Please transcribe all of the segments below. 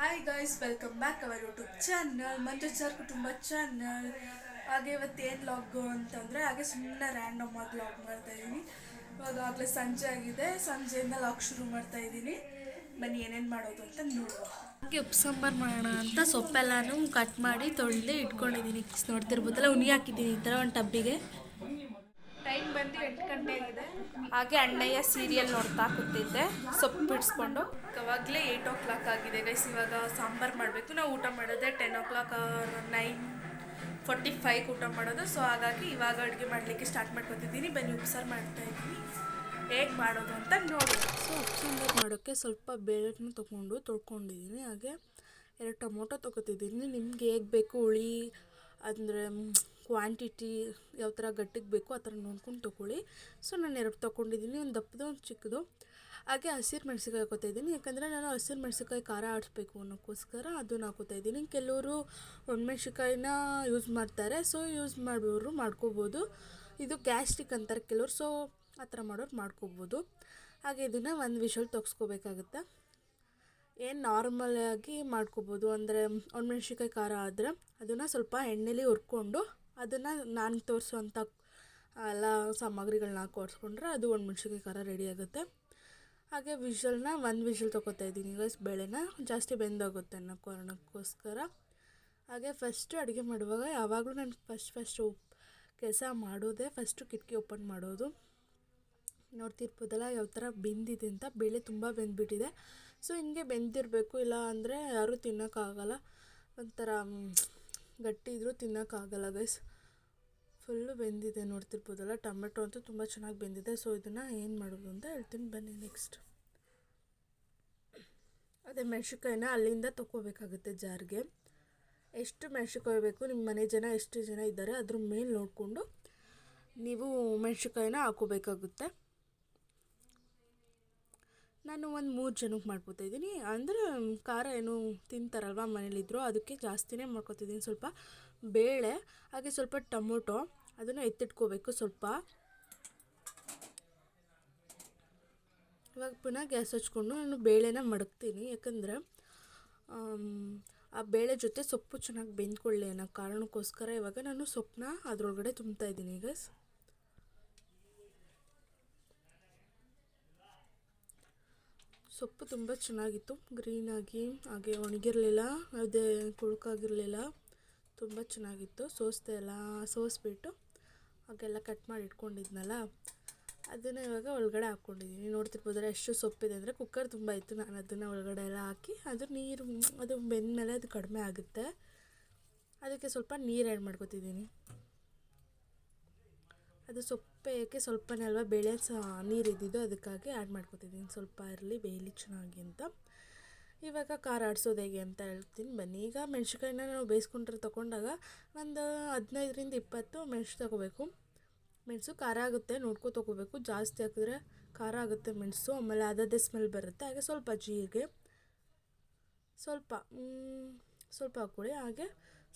Hi guys welcome back our YouTube channel Manju sir ಕುಟುಂಬ channel ಹಾಗೆ ಇವತ್ತು ಏನು ಲಾಗು ಅಂತಂದರೆ, ಹಾಗೆ ಸುಮ್ಮನೆ ರ್ಯಾಂಡಮ್ ಆಗಿ ಲಾಗ್ ಮಾಡ್ತಾ ಇದ್ದೀನಿ ಇವಾಗ ಆಗಲೇ ಸಂಜೆ ಆಗಿದೆ, ಸಂಜೆಯಿಂದ ಲಾಗ್ ಶುರು ಮಾಡ್ತಾ ಇದ್ದೀನಿ ಬನ್ನಿ ಏನೇನು ಮಾಡೋದು ಅಂತ ನೋಡುವ. ಹಾಗೆ ಉಪ್ಪು ಸಾಂಬಾರು ಮಾಡೋಣ ಅಂತ ಸೊಪ್ಪೆಲ್ಲನೂ ಕಟ್ ಮಾಡಿ ತೊಳೆದು ಇಟ್ಕೊಂಡಿದ್ದೀನಿ ನೋಡ್ತಿರ್ಬೋದಲ್ಲ, ಉನಿ ಹಾಕಿದ್ದೀನಿ ಈ ಥರ ಒಂದು ಟಬ್ಬಿಗೆ. ಟೈಮ್ ಬಂದು ಎಂಟು ಗಂಟೆ ಆಗಿದೆ. ಹಾಗೆ ಅಣ್ಣಯ್ಯ ಸೀರಿಯಲ್ ನೋಡ್ತಾ ಕೂತಿದ್ದೆ. ಸೊಪ್ಪು ಬಿಡಿಸ್ಕೊಂಡು. ಅವಾಗಲೇ ಏಯ್ಟ್ ಓ ಕ್ಲಾಕ್ ಆಗಿದೆ ಗೈಸ್ ಇವಾಗ ಸಾಂಬಾರು ಮಾಡಬೇಕು. ನಾವು ಊಟ ಮಾಡೋದೇ ten o'clock nine forty five ಊಟ ಮಾಡೋದು. ಸೊ ಹಾಗಾಗಿ ಇವಾಗ ಅಡುಗೆ ಮಾಡಲಿಕ್ಕೆ ಸ್ಟಾರ್ಟ್ ಮಾಡ್ಕೊತಿದ್ದೀನಿ. ಬನ್ನಿ ಉಪ್ಸಾರು ಮಾಡ್ತಾ ಇದ್ದೀನಿ. ಹೇಗೆ ಮಾಡೋದು ಅಂತ ನೋಡಿ ಸೊ ಉಪ್ಸಾಂಬಾರು ಮಾಡೋಕ್ಕೆ ಸ್ವಲ್ಪ ಬೇಳೆನ ತೊಗೊಂಡು ತೊಳ್ಕೊಂಡಿದ್ದೀನಿ. ಹಾಗೆ ಎರಡು ಟೊಮೊಟೊ ತೊಗೋತಿದ್ದೀನಿ. ನಿಮ್ಗೆ ಹೇಗೆ ಬೇಕು ಹುಳಿ? ಅಂದರೆ ಕ್ವಾಂಟಿಟಿ ಯಾವ ಥರ ಗಟ್ಟಿಗೆ ಬೇಕು ಆ ಥರ ನೋಡ್ಕೊಂಡು ತೊಗೊಳ್ಳಿ. ಸೊ ನಾನು ಎರಡು ತೊಗೊಂಡಿದ್ದೀನಿ ಒಂದು ದಪ್ಪದು, ಒಂದು ಚಿಕ್ಕದು. ಹಾಗೆ ಹಸಿರು ಮೆಣಸಿನ್ಕಾಯಿ ಹಾಕೋತಾ ಇದ್ದೀನಿ. ಯಾಕಂದರೆ ನಾನು ಹಸಿರು ಮೆಣಸಿನ್ಕಾಯಿ ಖಾರ ಆಡಿಸ್ಬೇಕು ಅನ್ನೋಕ್ಕೋಸ್ಕರ ಅದನ್ನು ಹಾಕೋತಾ ಇದ್ದೀನಿ. ಕೆಲವರು ಒಣಮೆಣ್ಸಿನ್ಕಾಯಿನ ಯೂಸ್ ಮಾಡ್ತಾರೆ. ಸೊ ಯೂಸ್ ಮಾಡೋರು ಮಾಡ್ಕೋಬೋದು. ಇದು ಗ್ಯಾಸ್ಟ್ರಿಕ್ ಅಂತಾರೆ ಕೆಲವರು. ಸೊ ಆ ಥರ ಮಾಡೋರು ಮಾಡ್ಕೋಬೋದು. ಹಾಗೆ ಇದನ್ನು ಒಂದು ವಿಷಲ್ ತೊಗ್ಸ್ಕೋಬೇಕಾಗುತ್ತೆ? ಏನು ನಾರ್ಮಲಾಗಿ ಮಾಡ್ಕೋಬೋದು. ಅಂದರೆ ಒಣಮೆಣ್ಸಿನ್ಕಾಯಿ ಖಾರ ಆದರೆ ಅದನ್ನು ಸ್ವಲ್ಪ ಎಣ್ಣೆಲಿ ಹುರ್ಕೊಂಡು ಅದನ್ನು ನಾನು ತೋರಿಸುವಂಥ ಎಲ್ಲ ಸಾಮಗ್ರಿಗಳನ್ನ ಕೊಡಿಸ್ಕೊಂಡ್ರೆ ಅದು ಒಂದು ಮುಂಚೆಗೆ ಖಾರ ರೆಡಿ ಆಗುತ್ತೆ. ಹಾಗೆ ವಿಷಲ್ನ ಒಂದು ವಿಷಲ್ ತೊಗೋತಾ ಇದ್ದೀನಿ. ಗೈಸ್ ಬೇಳೆನ ಜಾಸ್ತಿ ಬೆಂದೋಗುತ್ತೆ ಅನ್ನೋ ಕಾರಣಕ್ಕೋಸ್ಕರ ಹಾಗೆ ಫಸ್ಟು ಅಡುಗೆ ಮಾಡುವಾಗ ಯಾವಾಗಲೂ ನಾನು ಫಸ್ಟ್ ಫಸ್ಟ್ ಕೆಲಸ ಮಾಡೋದೇ ಫಸ್ಟು ಕಿಟಕಿ ಓಪನ್ ಮಾಡೋದು. ನೋಡ್ತಿರ್ಬೋದಲ್ಲ ಯಾವ ಥರ ಬೆಂದಿದೆ ಅಂತ ಬೇಳೆ ತುಂಬ ಬೆಂದ್ಬಿಟ್ಟಿದೆ. ಸೊ ಹಿಂಗೆ ಬೆಂದಿರಬೇಕು. ಇಲ್ಲ ಅಂದರೆ ಯಾರೂ ತಿನ್ನೋಕ್ಕಾಗಲ್ಲ. ಒಂಥರ ಗಟ್ಟಿ ಇದ್ದರೂ ತಿನ್ನೋಕ್ಕಾಗಲ್ಲ ಗೈಸ್ ಫುಲ್ಲು ಬೆಂದಿದೆ ನೋಡ್ತಿರ್ಬೋದಲ್ಲ? ಟೊಮೆಟೊ ಅಂತೂ ತುಂಬ ಚೆನ್ನಾಗಿ ಬೆಂದಿದೆ. ಸೊ ಇದನ್ನು ಏನು ಮಾಡೋದು ಅಂತ ಹೇಳ್ತೀನಿ. ಬನ್ನಿ ನೆಕ್ಸ್ಟ್ ಅದೇ ಮೆಣ್ಸಿನ್ಕಾಯಿನ ಅಲ್ಲಿಂದ ತೊಗೋಬೇಕಾಗುತ್ತೆ ಜಾರ್ಗೆ. ಎಷ್ಟು ಮೆಣ್ಸಿನ್ಕಾಯಿ ಬೇಕು ನಿಮ್ಮ ಮನೆ ಜನ ಎಷ್ಟು ಜನ ಇದ್ದಾರೆ ಅದ್ರ ಮೇಲೆ ನೋಡಿಕೊಂಡು ನೀವು ಮೆಣ್ಸಿನ್ಕಾಯಿನ ಹಾಕೋಬೇಕಾಗುತ್ತೆ. ನಾನು ಒಂದು ಮೂರು ಜನಕ್ಕೆ ಮಾಡ್ಕೋತಾ ಇದ್ದೀನಿ. ಅಂದರೆ ಖಾರ ಏನು ತಿಂತಾರಲ್ವ ಮನೇಲಿದ್ರು, ಅದಕ್ಕೆ ಜಾಸ್ತಿನೇ ಮಾಡ್ಕೊತಿದ್ದೀನಿ ಸ್ವಲ್ಪ ಬೇಳೆ, ಹಾಗೆ ಸ್ವಲ್ಪ ಟೊಮೊಟೊ. ಅದನ್ನು ಎತ್ತಿಟ್ಕೋಬೇಕು ಸ್ವಲ್ಪ. ಇವಾಗ ಪುನಃ ಗ್ಯಾಸ್ ಹಚ್ಕೊಂಡು ನಾನು ಬೇಳೆನ ಮಡಗ್ತೀನಿ. ಯಾಕಂದರೆ ಆ ಬೇಳೆ ಜೊತೆ ಸೊಪ್ಪು ಚೆನ್ನಾಗಿ ಬೆಂದ್ಕೊಳ್ಳಿ ಅನ್ನೋ ಕಾರಣಕ್ಕೋಸ್ಕರ ಇವಾಗ ನಾನು ಸೊಪ್ಪನ್ನ ಅದರೊಳಗಡೆ ತುಂಬ್ತಾ ಇದ್ದೀನಿ ಈಗ. ಸೊಪ್ಪು ತುಂಬ ಚೆನ್ನಾಗಿತ್ತು. ಗ್ರೀನಾಗಿ ಹಾಗೆ ಒಣಗಿರಲಿಲ್ಲ, ಅದೇ ಕುಳುಕಾಗಿರಲಿಲ್ಲ. ತುಂಬ ಚೆನ್ನಾಗಿತ್ತು. ಸೋಸ್ದೆ ಎಲ್ಲ ಸೋಸ್ಬಿಟ್ಟು ಹಾಗೆಲ್ಲ ಕಟ್ ಮಾಡಿ ಇಟ್ಕೊಂಡಿದ್ನಲ್ಲ, ಅದನ್ನು ಇವಾಗ ಒಳಗಡೆ ಹಾಕ್ಕೊಂಡಿದ್ದೀನಿ ನೋಡ್ತಿರ್ಬೋದ್ರೆ ಎಷ್ಟು ಸೊಪ್ಪಿದೆ ಅಂದರೆ ಕುಕ್ಕರ್ ತುಂಬ ಇತ್ತು. ನಾನು ಅದನ್ನು ಒಳಗಡೆ ಎಲ್ಲ ಹಾಕಿ ಅದು ನೀರು, ಅದು ಬೆಂದಮೇಲೆ ಅದು ಕಡಿಮೆ ಆಗುತ್ತೆ. ಅದಕ್ಕೆ ಸ್ವಲ್ಪ ನೀರು ಆ್ಯಡ್ ಮಾಡ್ಕೊತಿದ್ದೀನಿ ಅದು ಸೊಪ್ಪೆಗೆ ಸ್ವಲ್ಪನೇ ಅಲ್ವಾ ಬೇಳೆ ಸಹ ನೀರು ಇದ್ದಿದ್ದು ಅದಕ್ಕಾಗಿ ಆ್ಯಡ್ ಮಾಡ್ಕೊತಿದ್ದೀನಿ ಸ್ವಲ್ಪ ಇರಲಿ, ಬೇಯಲಿ ಚೆನ್ನಾಗಿ ಅಂತ. ಇವಾಗ ಖಾರ ಆಡಿಸೋದು ಹೇಗೆ ಅಂತ ಹೇಳ್ತೀನಿ. ಬನ್ನಿ, ಈಗ ಮೆಣ್ಸಿನ್ಕಾಯಿನ ನಾವು ಬೇಯಿಸ್ಕೊಂಡ್ರೆ ತೊಗೊಂಡಾಗ ಒಂದು ಹದಿನೈದರಿಂದ ಇಪ್ಪತ್ತು ಮೆಣಸು ತೊಗೋಬೇಕು. ಮೆಣಸು ಖಾರ ಆಗುತ್ತೆ, ನೋಡ್ಕೊ ತೊಗೋಬೇಕು. ಜಾಸ್ತಿ ಹಾಕಿದ್ರೆ ಖಾರ ಆಗುತ್ತೆ ಮೆಣಸು, ಆಮೇಲೆ ಅದದೇ ಸ್ಮೆಲ್ ಬರುತ್ತೆ. ಹಾಗೆ ಸ್ವಲ್ಪ ಜೀರಿಗೆ, ಸ್ವಲ್ಪ ಸ್ವಲ್ಪ ಹಾಕ್ಕೊಳ್ಳಿ. ಹಾಗೆ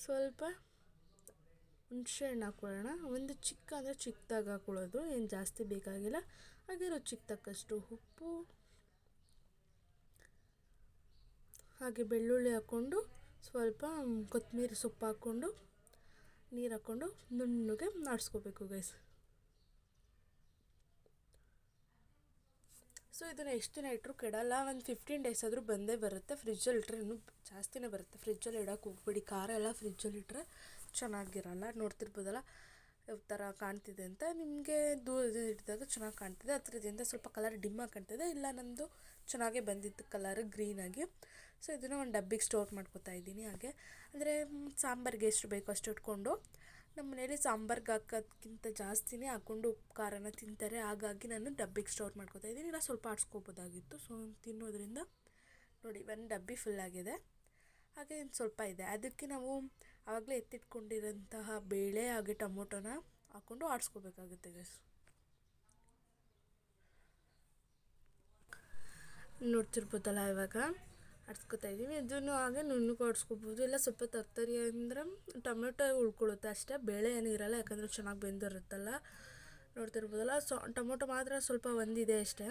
ಸ್ವಲ್ಪ ಹುಣಸೆ ಹಣ್ಣು ಹಾಕ್ಕೊಳ್ಳೋಣ. ಒಂದು ಚಿಕ್ಕ, ಅಂದರೆ ಚಿಕ್ಕದಾಗ ಹಾಕ್ಕೊಳ್ಳೋದು ಏನು ಜಾಸ್ತಿ ಬೇಕಾಗಿಲ್ಲ. ಹಾಗೆ ರುಚಿಗೆ ತಕ್ಕಷ್ಟು ಉಪ್ಪು ಹಾಗೆ ಬೆಳ್ಳುಳ್ಳಿ ಹಾಕ್ಕೊಂಡು ಸ್ವಲ್ಪ ಕೊತ್ತಂಬರಿ ಸೊಪ್ಪು ಹಾಕ್ಕೊಂಡು ನೀರು ಹಾಕ್ಕೊಂಡು ನುಣ್ಣಗೆ ಆಡಿಸ್ಕೋಬೇಕು ಗೈಸ್ ಸೊ ಇದನ್ನು ಎಷ್ಟು ದಿನ ಇಟ್ಟರು ಕೆಡಲ್ಲ. ಒಂದು ಫಿಫ್ಟೀನ್ ಡೇಸ್ ಆದರೂ ಬಂದೇ ಬರುತ್ತೆ. ಫ್ರಿಜ್ಜಲ್ಲಿ ಇಟ್ಟರೆ ಇನ್ನೂ ಜಾಸ್ತಿನೇ ಬರುತ್ತೆ. ಫ್ರಿಜ್ಜಲ್ಲಿ ಇಡೋಕೆ ಹೋಗ್ಬೇಡಿ. ಖಾರ ಎಲ್ಲ ಫ್ರಿಜ್ಜಲ್ಲಿ ಇಟ್ಟರೆ ಚೆನ್ನಾಗಿರಲ್ಲ. ನೋಡ್ತಿರ್ಬೋದಲ್ಲ ಯಾವ ಥರ ಕಾಣ್ತಿದೆ ಅಂತ. ನಿಮಗೆ ದೂರದಿಂದ ಇಟ್ಟಿದಾಗ ಚೆನ್ನಾಗಿ ಕಾಣ್ತಿದೆ. ಹತ್ತಿರದಿಂದ ಸ್ವಲ್ಪ ಕಲರ್ ಡಿಮ್ಮಾಗಿ ಕಾಣ್ತಿದೆ. ಇಲ್ಲ ನಮ್ಮದು ಚೆನ್ನಾಗೇ ಬಂದಿತ್ತು ಕಲರ್ ಗ್ರೀನಾಗಿ ಸೊ ಇದನ್ನು ಒಂದು ಡಬ್ಬಿಗೆ ಸ್ಟೋರ್ ಮಾಡ್ಕೊತಾ ಇದ್ದೀನಿ ಹಾಗೆ. ಅಂದರೆ ಸಾಂಬಾರಿಗೆ ಎಷ್ಟು ಬೇಕೋ ಅಷ್ಟು ಇಟ್ಕೊಂಡು ನಮ್ಮ ಮನೇಲಿ ಸಾಂಬಾರ್ಗೆ ಹಾಕೋದ್ಕಿಂತ ಜಾಸ್ತಿನೇ ಹಾಕ್ಕೊಂಡು ಉಪ್ಪು ಖಾರನ ತಿಂತಾರೆ. ಹಾಗಾಗಿ ನಾನು ಡಬ್ಬಿಗೆ ಸ್ಟೋರ್ ಮಾಡ್ಕೊತಾ ಇದ್ದೀನಿ. ಇಲ್ಲ ಸ್ವಲ್ಪ ಆಡಿಸ್ಕೋಬೋದಾಗಿತ್ತು. ಸೊ, ತಿನ್ನೋದ್ರಿಂದ ನೋಡಿ, ಒಂದು ಡಬ್ಬಿ ಫುಲ್ ಆಗಿದೆ. ಹಾಗೆ ಇನ್ನು ಸ್ವಲ್ಪ ಇದೆ. ಅದಕ್ಕೆ ನಾವು ಆವಾಗಲೇ ಎತ್ತಿಟ್ಕೊಂಡಿರೋಂತಹ ಬೇಳೆ ಹಾಗೆ ಟೊಮೊಟೊನ ಹಾಕ್ಕೊಂಡು ಆಡಿಸ್ಕೋಬೇಕಾಗುತ್ತೆ ಗೈಸ್ ನೋಡ್ತಿರ್ಬೋದಲ್ಲ ಇವಾಗ? ಆಡಿಸ್ಕೊತಾ ಇದ್ದೀವಿ. ಇದನ್ನು ಹಾಗೆ ನುಣ್ಣಗೆ ಆಡಿಸ್ಕೋಬೋದು ಇಲ್ಲ ಸ್ವಲ್ಪ ತರ್ತರಿ ಅಂದರೆ ಟೊಮೆಟೊ ಉಳ್ಕೊಳ್ಳುತ್ತೆ ಅಷ್ಟೇ. ಬೇಳೆ ಏನೂ ಇರೋಲ್ಲ, ಯಾಕಂದರೆ ಚೆನ್ನಾಗಿ ಬೆಂದಿರುತ್ತಲ್ಲ. ನೋಡ್ತಿರ್ಬೋದಲ್ಲ. ಸೊ, ಟೊಮೊಟೊ ಮಾತ್ರ ಸ್ವಲ್ಪ ಒಂದಿದೆ ಅಷ್ಟೇ.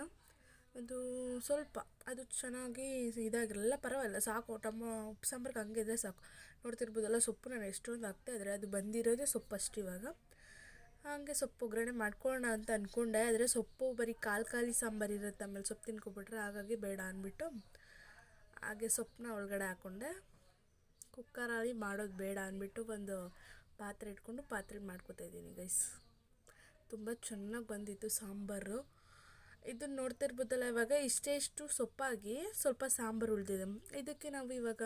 ಅದು ಸ್ವಲ್ಪ, ಅದು ಚೆನ್ನಾಗಿ ಇದಾಗಿರಲ್ಲ, ಪರವಾಗಿಲ್ಲ, ಸಾಕು. ಟೊಮೊ ಉಪ್ಪು ಸಾಂಬಾರ್ಗೆ ಹಂಗೆ ಇದ್ದರೆ ಸಾಕು. ನೋಡ್ತಿರ್ಬೋದಲ್ಲ, ಸೊಪ್ಪು ನಾನು ಎಷ್ಟೊಂದು ಹಾಕ್ತಾಯಿದ್ರೆ ಅದು ಬಂದಿರೋದೇ ಸೊಪ್ಪು ಅಷ್ಟು ಇವಾಗ. ಹಾಗೆ ಸೊಪ್ಪು ಒಗ್ಗರಣೆ ಮಾಡ್ಕೊಳ್ಳೋಣ ಅಂತ ಅಂದ್ಕೊಂಡೆ ಆದರೆ ಸೊಪ್ಪು ಬರೀ ಕಾಲು ಖಾಲಿ ಸಾಂಬಾರು ಇರುತ್ತೆ ಆಮೇಲೆ ಸೊಪ್ಪು ತಿನ್ಕೊಬಿಟ್ರೆ ಹಾಗಾಗಿ ಬೇಡ ಅಂದ್ಬಿಟ್ಟು ಹಾಗೆ ಸೊಪ್ಪನ್ನ ಒಳಗಡೆ ಹಾಕ್ಕೊಂಡೆ ಕುಕ್ಕರಲ್ಲಿ ಮಾಡೋದು ಬೇಡ ಅಂದ್ಬಿಟ್ಟು ಒಂದು ಪಾತ್ರೆ ಇಟ್ಕೊಂಡು ಪಾತ್ರೆ ಮಾಡ್ಕೋತಾ ಇದ್ದೀನಿ ಗೈಸ್ ತುಂಬ ಚೆನ್ನಾಗಿ ಬಂದಿತ್ತು ಸಾಂಬಾರು. ಇದನ್ನು ನೋಡ್ತಿರ್ಬೋದಲ್ಲ ಇವಾಗ ಇಷ್ಟೇ ಇಷ್ಟು ಸೊಪ್ಪಾಗಿ ಸ್ವಲ್ಪ ಸಾಂಬಾರು ಉಳಿದಿದೆ. ಇದಕ್ಕೆ ನಾವು ಇವಾಗ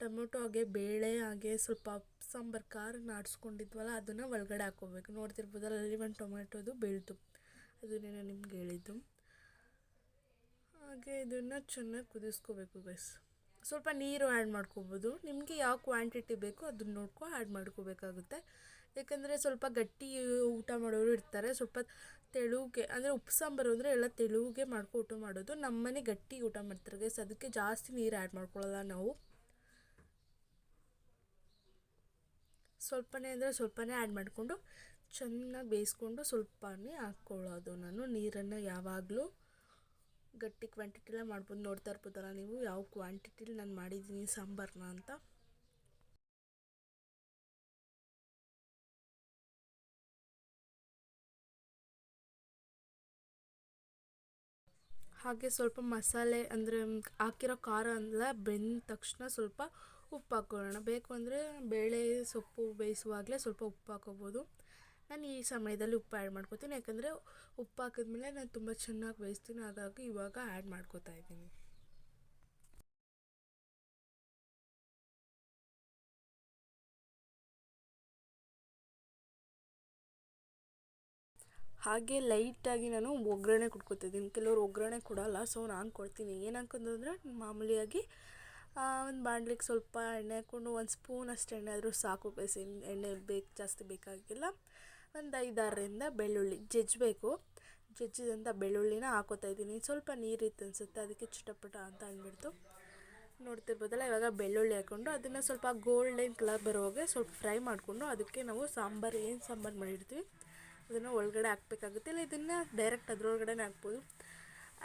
ಟೊಮೊಟೊ ಹಾಗೆ ಬೇಳೆ ಹಾಗೆ ಸ್ವಲ್ಪ ಸಾಂಬಾರು, ಖಾರನ ಆಡಿಸ್ಕೊಂಡಿದ್ವಲ್ಲ ಅದನ್ನು ಒಳಗಡೆ ಹಾಕ್ಕೋಬೇಕು. ನೋಡ್ತಿರ್ಬೋದಲ್ಲ ಅಲ್ಲಿ ಒಂದು ಟೊಮೆಟೊದು ಬೀಳ್ತು ಅದನ್ನೇ ನಿಮ್ಗೆ ಹೇಳಿದ್ದು. ಹಾಗೆ ಇದನ್ನು ಚೆನ್ನಾಗಿ ಕುದಿಸ್ಕೋಬೇಕು ಗೈಸ್ ಸ್ವಲ್ಪ ನೀರು ಆ್ಯಡ್ ಮಾಡ್ಕೋಬೋದು. ನಿಮಗೆ ಯಾವ ಕ್ವಾಂಟಿಟಿ ಬೇಕೋ ಅದನ್ನ ನೋಡ್ಕೊ ಆ್ಯಡ್ ಮಾಡ್ಕೋಬೇಕಾಗುತ್ತೆ. ಯಾಕಂದರೆ ಸ್ವಲ್ಪ ಗಟ್ಟಿ ಊಟ ಮಾಡೋರು ಇರ್ತಾರೆ. ಸ್ವಲ್ಪ ತೆಳುಗೆ, ಅಂದರೆ ಉಪ್ಪು ಸಾಂಬಾರು ಅಂದರೆ ಎಲ್ಲ ತೆಳುಗೆ ಮಾಡ್ಕೊ ಊಟ ಮಾಡೋದು. ನಮ್ಮನೆ ಗಟ್ಟಿ ಊಟ ಮಾಡ್ತಾರೆ ಗೈಸ್ ಅದಕ್ಕೆ ಜಾಸ್ತಿ ನೀರು ಆ್ಯಡ್ ಮಾಡ್ಕೊಳ್ಳಲ್ಲ ನಾವು. ಸ್ವಲ್ಪನೇ ಅಂದರೆ ಸ್ವಲ್ಪನೇ ಆ್ಯಡ್ ಮಾಡಿಕೊಂಡು ಚೆನ್ನಾಗಿ ಬೇಯಿಸ್ಕೊಂಡು ಸ್ವಲ್ಪನೇ ಹಾಕ್ಕೊಳ್ಳೋದು ನಾನು ನೀರನ್ನು ಯಾವಾಗಲೂ. ಗಟ್ಟಿ ಕ್ವಾಂಟಿಟಿಲೇ ಮಾಡ್ಬೋದು. ನೋಡ್ತಾ ಇರ್ಬೋದಲ್ಲ ನೀವು ಯಾವ ಕ್ವಾಂಟಿಟಿಲಿ ನಾನು ಮಾಡಿದ್ದೀನಿ ಸಾಂಬಾರನ್ನ ಅಂತ. ಹಾಗೆ ಸ್ವಲ್ಪ ಮಸಾಲೆ ಅಂದರೆ ಹಾಕಿರೋ ಖಾರ ಎಲ್ಲ ಬೆಂದ ತಕ್ಷಣ ಸ್ವಲ್ಪ ಉಪ್ಪು ಹಾಕ್ಕೊಳ್ಳೋಣ ಬೇಕು ಅಂದರೆ ಬೇಳೆ ಸೊಪ್ಪು ಬೇಯಿಸುವಾಗಲೇ ಸ್ವಲ್ಪ ಉಪ್ಪು ಹಾಕೋಬೋದು. ನಾನು ಈ ಸಮಯದಲ್ಲಿ ಉಪ್ಪು ಆ್ಯಡ್ ಮಾಡ್ಕೋತೀನಿ. ಯಾಕಂದರೆ ಉಪ್ಪು ಹಾಕಿದ್ಮೇಲೆ ನಾನು ತುಂಬ ಚೆನ್ನಾಗಿ ಬೇಯಿಸ್ತೀನಿ. ಹಾಗಾಗಿ ಇವಾಗ ಆ್ಯಡ್ ಮಾಡ್ಕೋತಾ ಇದ್ದೀನಿ. ಹಾಗೆ ಲೈಟಾಗಿ ನಾನು ಒಗ್ಗರಣೆ ಕೊಟ್ಕೊತಿದ್ದೀನಿ ಕೆಲವರು ಒಗ್ಗರಣೆ ಕೊಡಲ್ಲ ಸೊ ನಾನು ಕೊಡ್ತೀನಿ. ಏನು ಮಾಮೂಲಿಯಾಗಿ ಒಂದು ಬಾಣಲಿಗೆ ಸ್ವಲ್ಪ ಎಣ್ಣೆ ಹಾಕ್ಕೊಂಡು ಒಂದು ಸ್ಪೂನ್ ಅಷ್ಟು ಎಣ್ಣೆ ಆದರೂ ಸಾಕು. ಬೇಸಿ ಎಣ್ಣೆ ಬೇಕು, ಜಾಸ್ತಿ ಬೇಕಾಗಿಲ್ಲ. ಒಂದು ಐದಾರರಿಂದ ಬೆಳ್ಳುಳ್ಳಿ ಜಜ್ಜಬೇಕು. ಜಜ್ಜಿದಂಥ ಬೆಳ್ಳುಳ್ಳಿನ ಹಾಕೋತಾ ಇದ್ದೀನಿ. ಸ್ವಲ್ಪ ನೀರಿತ್ತು ಅನಿಸುತ್ತೆ, ಅದಕ್ಕೆ ಚಿಟಪಟ ಅಂತ ಅಂದ್ಬಿಡ್ತು. ನೋಡ್ತಿರ್ಬೋದಲ್ಲ, ಇವಾಗ ಬೆಳ್ಳುಳ್ಳಿ ಹಾಕ್ಕೊಂಡು ಅದನ್ನು ಸ್ವಲ್ಪ ಗೋಲ್ಡನ್ ಕಲರ್ ಬರೋವಾಗೆ ಸ್ವಲ್ಪ ಫ್ರೈ ಮಾಡಿಕೊಂಡು ಅದಕ್ಕೆ ನಾವು ಸಾಂಬಾರು, ಏನು ಸಾಂಬಾರು ಮಾಡಿರ್ತೀವಿ, ಅದನ್ನು ಒಳಗಡೆ ಹಾಕ್ಬೇಕಾಗುತ್ತೆ. ಇಲ್ಲ, ಇದನ್ನು ಡೈರೆಕ್ಟ್ ಅದ್ರೊಳಗಡೆ ಹಾಕ್ಬೋದು.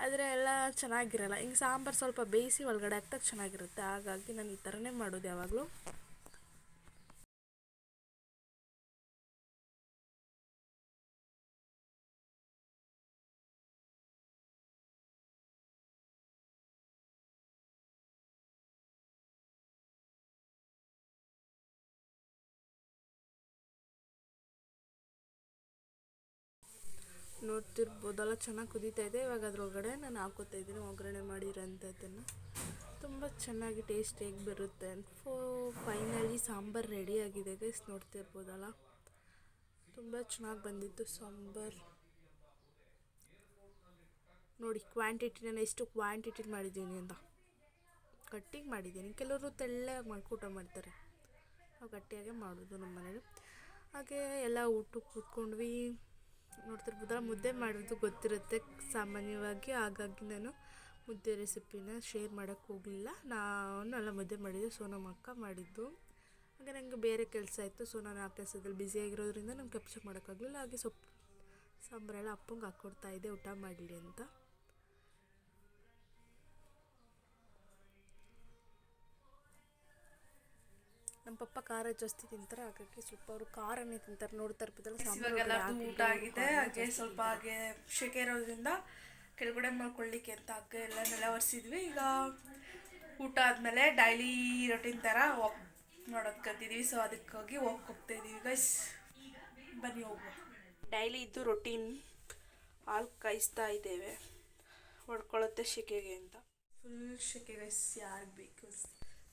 ಆದರೆ ಎಲ್ಲ ಚೆನ್ನಾಗಿರಲ್ಲ. ಹಿಂಗೆ ಸಾಂಬಾರು ಸ್ವಲ್ಪ ಬೇಯಿಸಿ ಒಳಗಡೆ ಹಾಕ್ದಾಗ ಚೆನ್ನಾಗಿರುತ್ತೆ. ಹಾಗಾಗಿ ನಾನು ಈ ಥರನೇ ಮಾಡೋದು ಯಾವಾಗಲೂ. ನೋಡ್ತಿರ್ಬೋದಲ್ಲ, ಚೆನ್ನಾಗಿ ಕುದೀತಾ ಇದೆ. ಇವಾಗ ಅದ್ರೊಳಗಡೆ ನಾನು ಹಾಕೋತಾ ಇದ್ದೀನಿ, ಒಗ್ಗರಣೆ ಮಾಡಿರೋಂಥದ್ದನ್ನು. ತುಂಬ ಚೆನ್ನಾಗಿ ಟೇಸ್ಟ್ ಟೇಸ್ಟಿಯಾಗಿ ಬರುತ್ತೆ. ಫೋ ಫೈನಲಿ ಸಾಂಬಾರು ಆಗಿದೆ ಗೈಸ್ ನೋಡ್ತಿರ್ಬೋದಲ್ಲ? ತುಂಬ ಚೆನ್ನಾಗಿ ಬಂದಿತ್ತು ಸಾಂಬಾರು. ನೋಡಿ ಕ್ವಾಂಟಿಟಿ ನಾನು ಎಷ್ಟು ಕ್ವಾಂಟಿಟಿ ಮಾಡಿದ್ದೀನಿ ಅಂತ. ಗಟ್ಟಿಗೆ ಮಾಡಿದ್ದೀನಿ. ಕೆಲವರು ತೆಳ್ಳಗೆ ಮಾಡಿ ಊಟ ಮಾಡ್ತಾರೆ. ನಾವು ಗಟ್ಟಿಯಾಗೆ ಮಾಡೋದು ನಮ್ಮ ಮನೇಲಿ ಹಾಗೆ ಎಲ್ಲ ಊಟಕ್ಕೆ ಕೂತ್ಕೊಂಡ್ವಿ. ನೋಡ್ತಿರ್ಬೋದಲ್ಲ ಮುದ್ದೆ ಮಾಡೋದು ಗೊತ್ತಿರುತ್ತೆ. ಸಾಮಾನ್ಯವಾಗಿ ಹಾಗಾಗಿ ನಾನು ಮುದ್ದೆ ರೆಸಿಪಿನ ಶೇರ್ ಮಾಡೋಕ್ಕೆ ಹೋಗಲಿಲ್ಲ. ನಾನು ಎಲ್ಲ ಮುದ್ದೆ ಮಾಡಿದ್ದೆ ಸೊ ನಮ್ಮ ಅಕ್ಕ ಮಾಡಿದ್ದು. ಹಾಗೆ ನನಗೆ ಬೇರೆ ಕೆಲಸ ಇತ್ತು. ಸೊ ನಾನು ಆ ಕೆಲಸದಲ್ಲಿ ಬ್ಯುಸಿಯಾಗಿರೋದ್ರಿಂದ ನಂಗೆ ಕೆಪ್ಚರ್ ಮಾಡೋಕ್ಕಾಗಲಿಲ್ಲ. ಹಾಗೆ ಸೊಪ್ಪು ಸಾಂಬಾರೆಲ್ಲ ಅಪ್ಪಂಗೆ ಹಾಕ್ಕೊಡ್ತಾ ಇದ್ದೆ. ಊಟ ಮಾಡಲಿ ಅಂತ. ನಮ್ಮ ಪಪ್ಪ ಖಾರ ಜಾಸ್ತಿ ತಿಂತಾರೆ ಹಾಗಾಗಿ ಸ್ವಲ್ಪ ಅವರು ಖಾರನೇ ತಿಂತಾರೆ. ನೋಡ್ತಾ ಇರ್ಬೋದಲ್ಲ ಸಾಂಬಾರು ಊಟ ಆಗಿದೆ ಹಾಗೆ ಸ್ವಲ್ಪ ಹಾಗೆ ಶೆಕೆ ಇರೋದ್ರಿಂದ ಕೆಳಗಡೆ ಮಾಡ್ಕೊಳ್ಳಿಕ್ಕೆ ಅಂತ ಹಾಗೆ ಎಲ್ಲ ನೆಲ ಒರೆಸಿದ್ವಿ ಈಗ ಊಟ ಆದಮೇಲೆ ಡೈಲಿ ರೊಟೀನ್ ಥರ ವಾಕ್ ಮಾಡೋದು ಕಲ್ತಿದ್ದೀವಿ ಸೊ ಅದಕ್ಕಾಗಿ ವಾಕ್ ಹೋಗ್ತಾ ಇದ್ದೀವಿ ಗೈಸ್ ಬನ್ನಿ ಹೋಗುವ. ಡೈಲಿ ಇದ್ದು ರೊಟೀನ್ ಹಾಲು ಕಾಯಿಸ್ತಾ ಇದ್ದೇವೆ. ಹೊಡ್ಕೊಳ್ಳುತ್ತೆ ಶೆಕೆಗೆ ಅಂತ. ಫುಲ್ ಶೆಕೆ ಗೈಸ್ ಯಾರಿಗೆ ಬೇಕು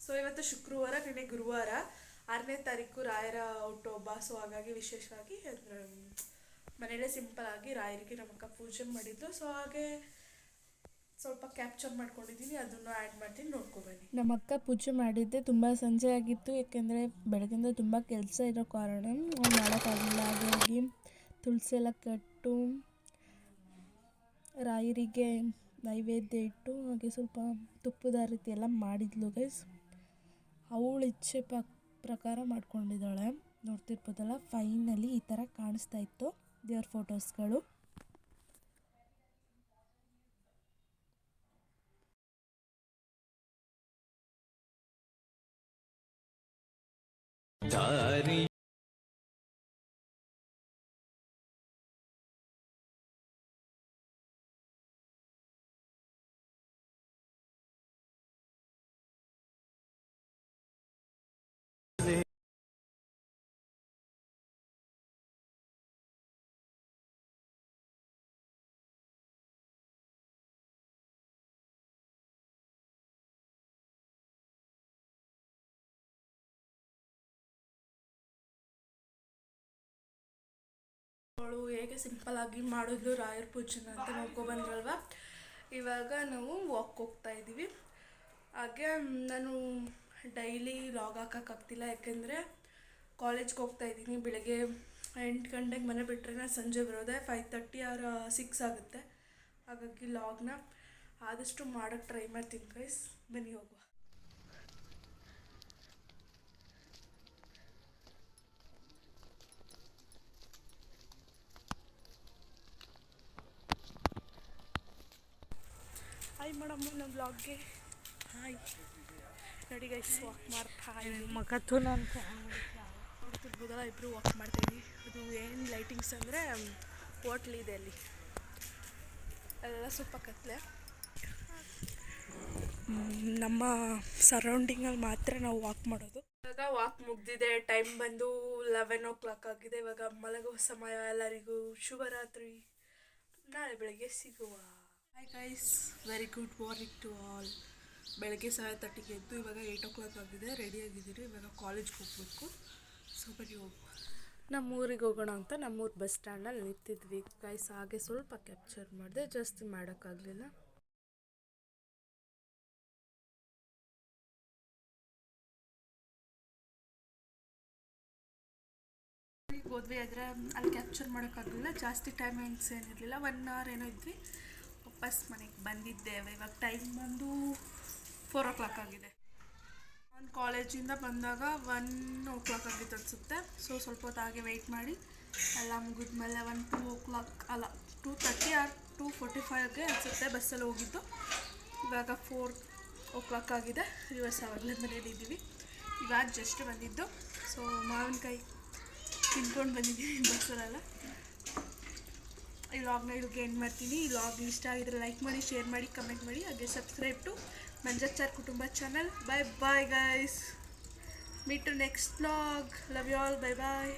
ಸೊ ಇವತ್ತು ಶುಕ್ರವಾರ, ನಿನ್ನೆ ಗುರುವಾರ, ಆರನೇ ತಾರೀಕು ರಾಯರ ಹುಟ್ಟುಹಬ್ಬ. ಸೊ ಹಾಗಾಗಿ ವಿಶೇಷವಾಗಿ ಮನೆಯಲ್ಲೇ ಸಿಂಪಲ್ ಆಗಿ ರಾಯರಿಗೆ ನಮ್ಮಕ್ಕ ಪೂಜೆ ಮಾಡಿದ್ದು. ಸೊ ಹಾಗೆ ಸ್ವಲ್ಪ ಕ್ಯಾಪ್ಚರ್ ಮಾಡ್ಕೊಂಡಿದ್ದೀನಿ ಅದನ್ನು ಆ್ಯಡ್ ಮಾಡ್ತೀನಿ, ನೋಡ್ಕೊಬನ್ನಿ. ನಮ್ಮಕ್ಕ ಪೂಜೆ ಮಾಡಿದ್ದೆ. ತುಂಬ ಸಂಜೆ ಆಗಿತ್ತು. ಯಾಕೆಂದರೆ ಬೆಳಗಿಂದ ತುಂಬ ಕೆಲಸ ಇರೋ ಕಾರಣ ಮಾಡೋಕ್ಕಾಗಲಿಲ್ಲ ಹಾಗಾಗಿ ತುಳಸಿ ಎಲ್ಲ ಕಟ್ಟು, ರಾಯರಿಗೆ ನೈವೇದ್ಯ ಇಟ್ಟು, ಹಾಗೆ ಸ್ವಲ್ಪ ತುಪ್ಪದ ರೀತಿ ಎಲ್ಲ ಮಾಡಿದ್ಲು ಗೈಸ್ ಅವಳ ಇಚ್ಛೆ ಪ್ರಕಾರ ಮಾಡ್ಕೊಂಡಿದ್ದಾಳೆ. ನೋಡ್ತಿರ್ಬೋದಲ್ಲ ಫೈನಲಿ ಈ ಥರ ಕಾಣಿಸ್ತಾ ಇತ್ತು ದೇವ್ರ ಫೋಟೋಸ್ಗಳು ಹೇಗೆ ಸಿಂಪಲ್ ಆಗಿ ಮಾಡಿದ್ಲು ರಾಯರ ಪೂಜೆನ ಅಂತ ನೋಡ್ಕೊಬಂದ್ರಲ್ವ? ಇವಾಗ ನಾವು ವಾಕ್ ಹೋಗ್ತಾ ಇದ್ದೀವಿ ಹಾಗೆ ನಾನು ಡೈಲಿ ಲಾಗ್ ಹಾಕೋಕ್ಕಾಗ್ತಿಲ್ಲ ಯಾಕೆಂದರೆ ಕಾಲೇಜ್ಗೆ ಹೋಗ್ತಾ ಇದ್ದೀನಿ ಬೆಳಗ್ಗೆ ಎಂಟು ಗಂಟೆಗೆ ಮನೆ ಬಿಟ್ಟರೆ ನಾನು ಸಂಜೆ ಬರೋದೆ ಫೈವ್ ತರ್ಟಿ ಆರ್ ಸಿಕ್ಸ್ ಆಗುತ್ತೆ. ಹಾಗಾಗಿ ಲಾಗ್ನ ಆದಷ್ಟು ಮಾಡೋಕ್ಕೆ ಟ್ರೈ ಮಾಡ್ತೀನಿ ಗೈಸ್ ಬನ್ನಿ ಹೋಗುವ. ಹಾಯ್ ಮೇಡಮ್ ನಮ್ಮ ಬ್ಲಾಗ್ಗೆ ಹಾಯ್ ನೋಡಿ ಗೈಸ್ ವಾಕ್ ಮಾಡ್ತಾ ಮಗತ್ತು ನಾನು ನೋಡ್ತಿರ್ಬೋದಲ್ಲ ಇಬ್ಬರು ವಾಕ್ ಮಾಡ್ತೀವಿ ಅದು ಏನು ಲೈಟಿಂಗ್ಸ್ ಅಂದರೆ ಹೋಟ್ಲ್ ಇದೆ ಅಲ್ಲಿ. ಎಲ್ಲ ಸ್ವಲ್ಪ ಕತ್ಲೆ. ನಮ್ಮ ಸರೌಂಡಿಂಗಲ್ಲಿ ಮಾತ್ರ ನಾವು ವಾಕ್ ಮಾಡೋದು. ಇವಾಗ ವಾಕ್ ಮುಗ್ದಿದೆ ಟೈಮ್ ಬಂದು ಲೆವೆನ್ ಓ ಕ್ಲಾಕ್ ಆಗಿದೆ. ಇವಾಗ ಮಲಗುವ ಸಮಯ ಎಲ್ಲರಿಗೂ ಶುಭರಾತ್ರಿ. ನಾಳೆ ಬೆಳಗ್ಗೆ ಸಿಗುವ. Hi guys very good morning to all ಬೆಳಗ್ಗೆ ಸೆವೆನ್ ತರ್ಟಿಗೆ ಎದ್ದು ಇವಾಗ ಏಯ್ಟ್ ಓ ಕ್ಲಾಕ್ ಆಗಿದೆ ರೆಡಿ ಆಗಿದ್ದೀರಿ ಇವಾಗ ಕಾಲೇಜ್ಗೆ ಹೋಗಬೇಕು. ಸೊ ಬನ್ನಿ ಹೋಗುವ ನಮ್ಮ ಊರಿಗೆ ಹೋಗೋಣ ಅಂತ ನಮ್ಮೂರು ಬಸ್ ಸ್ಟ್ಯಾಂಡಲ್ಲಿ ನಿಂತಿದ್ವಿ. ಗೈಸ್ ಹಾಗೆ ಸ್ವಲ್ಪ ಕ್ಯಾಪ್ಚರ್ ಮಾಡಿದೆ ಜಾಸ್ತಿ ಮಾಡೋಕ್ಕಾಗಲಿಲ್ಲ. ಹೋದ್ವಿ ಆದರೆ ಅಲ್ಲಿ ಕ್ಯಾಪ್ಚರ್ ಮಾಡೋಕ್ಕಾಗಲಿಲ್ಲ ಜಾಸ್ತಿ ಟೈಮಿಂಗ್ಸ್ ಏನಿರಲಿಲ್ಲ ಒನ್ ಅವರ್ ಏನೋ ಇದ್ವಿ. ವಾಪಸ್ ಮನೆಗೆ ಬಂದಿದ್ದೇವೆ. ಇವಾಗ ಟೈಮ್ ಬಂದು ಫೋರ್ ಓ ಕ್ಲಾಕ್ ಆಗಿದೆ. ನಾನು ಕಾಲೇಜಿಂದ ಬಂದಾಗ ಒನ್ ಓ ಕ್ಲಾಕ್ ಆಗಿತ್ತು ಅನಿಸುತ್ತೆ. ಸೊ ಸ್ವಲ್ಪ ಹೊತ್ತು ಹಾಗೆ ವೆಯ್ಟ್ ಮಾಡಿ. ಎಲ್ಲ ಮುಗಿದ್ಮೇಲೆ ಒನ್ ಟೂ ಓ ಕ್ಲಾಕ್ ಅಲ್ಲ two thirty or two forty ಫೈವ್ಗೆ ಅನಿಸುತ್ತೆ ಬಸ್ಸಲ್ಲಿ ಹೋಗಿದ್ದು. ಇವಾಗ ಫೋರ್ ಓ ಕ್ಲಾಕ್ ಆಗಿದೆ ರಿವರ್ಸ್ ಆವಾಗಲೇ ಮನೇಲಿ ಇದ್ದೀವಿ. ಇವಾಗ ಜಸ್ಟ್ ಬಂದಿದ್ದು. ಸೊ ಮಾವಿನಕಾಯಿ ತಿನ್ಕೊಂಡು ಬಂದಿದ್ದೀವಿ ಬಸ್ಸಲ್ಲೆಲ್ಲ ಈ ಲಾಗ್ನ ಇಲ್ಲಿಗೆ ಎಂಡ್ ಮಾಡ್ತೀನಿ. ಈ ಲಾಗ್ ಇಷ್ಟ ಆಗಿದ್ರೆ ಲೈಕ್ ಮಾಡಿ ಶೇರ್ ಮಾಡಿ ಕಮೆಂಟ್ ಮಾಡಿ, ಹಾಗೆ ಸಬ್ಸ್ಕ್ರೈಬ್ ಟು ಮಂಜಚ್ಚಾರ್ ಕುಟುಂಬ channel bye bye guys meet to next log love you all bye bye